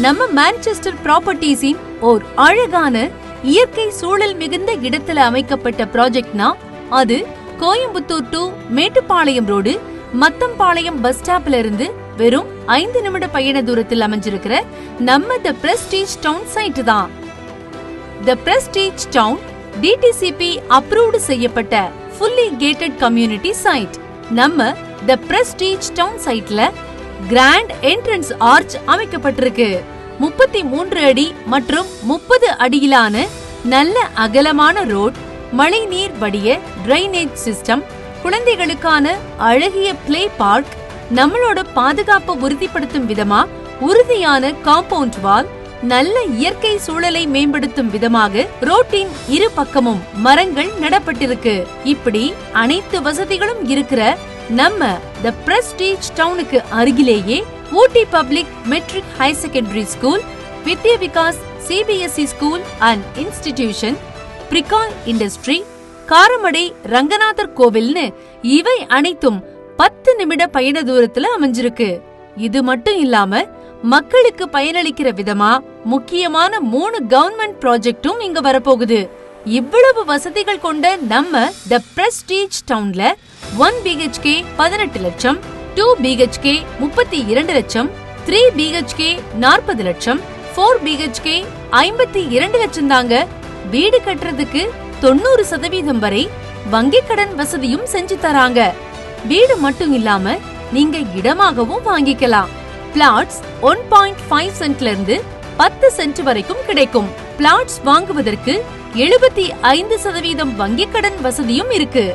நம்ம மான்செஸ்டர் ப்ராப்பர்ட்டிஸின் ஓர் அழகான இயற்கை சூழல் மிகுந்த இடத்துல அமைக்கப்பட்ட ப்ராஜெக்ட்னா அது Coimbatore to Mettupalayam road Mathampalayam bus ஸ்டாப்ல இருந்து வெறும் ஐந்து நிமிட பயண தூரத்தில் அமைஞ்சிருக்கிற நம்ம த பிரஸ்டீஜ் டவுன் சைட் தான். The Prestige Town DTCP approved செய்யப்பட்ட ஃபுல்லி கேட்டட் கம்யூனிட்டி சைட் நம்ம த பிரஸ்டீஜ் டவுன் சைட்ல கிராண்ட் என்ட்ரன்ஸ் ஆர்ச் அமைக்கப்பட்டிருக்கு. முப்பத்தி மூன்று அடி மற்றும் முப்பது அடியிலான நல்ல அகலமான ரோட் மழைநீர் வடிய டிரைனேஜ் சிஸ்டம் குழந்தைகளுக்கான அழகிய பிளே பார்க் நம்மளோட பாதுகாப்பை உறுதிப்படுத்தும் விதமா உறுதியான காம்பவுண்ட் வால் நல்ல இயற்கை சூழலை மேம்படுத்தும் விதமாக ரோட்டின் இரு பக்கமும் மரங்கள் நடப்பட்டிருக்கு. இப்படி அனைத்து வசதிகளும் இருக்கிற நம்ம த பிரஸ்டீஜ் டவுனுக்கு அருகிலேயே Ooty public matric higher secondary school Vidya Vikas CBSE school and institution Pricol industry Karamadai Ranganathar கோவில்னு இவை அனைத்தும் பத்து நிமிட பயண தூரத்துல அமைஞ்சிருக்கு. இது மட்டும் இல்லாம மக்களுக்கு பயனளிக்கிற விதமா முக்கியமான மூணு கவர்மெண்ட் ப்ராஜெக்டும் இங்க வரப்போகுது. இவ்வளவு வசதிகள் கொண்ட நம்ம த பிரஸ்டீஜ் டவுன்ல ஒன் பிஹெச்கே பதினெட்டு லட்சம் டூ பிஹெச்கே முப்பத்தி இரண்டு லட்சம் த்ரீ பிஹெச்கே நாற்பது லட்சம் ஃபோர் பிஹெச்கே ஐம்பத்தி இரண்டு லட்சம் தாங்க வீடு கட்டுறதுக்கு தொண்ணூறு சதவீதம் வரை வங்கிக் கடன் வசதியும் செஞ்சு தராங்க. வீடு மட்டும் இல்லாம நீங்க இடமாகவும் வாங்கிக்கலாம். பிளாட்ஸ் ஒன் பாயிண்ட் ஃபைவ் சென்ட்ல இருந்து பத்து சென்ட் வரைக்கும் கிடைக்கும். பிளாட்ஸ் வாங்குவதற்கு எழுபத்தி ஐந்து சதவீதம் வங்கிக் கடன் வசதியும் இருக்கு.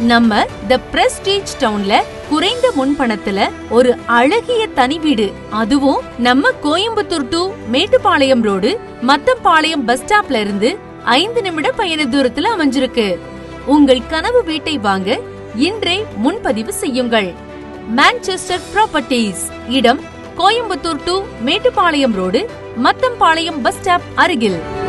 நம்ம த பிரஸ்டீஜ் டவுன்ல குறைந்த முன்பணத்துல ஒரு அழகிய தனி வீடு. அதுவும் நம்ம Coimbatore to Mettupalayam road Mathampalayam bus ஸ்டாப்ல இருந்து ஐந்து நிமிட பயண தூரத்துல அமைஞ்சிருக்கு. உங்கள் கனவு வீட்டை வாங்க இன்றே முன்பதிவு செய்யுங்கள். மான்செஸ்டர் ப்ராப்பர்ட்டிஸ் இடம் Coimbatore to Mettupalayam road Mathampalayam bus stop அருகில்.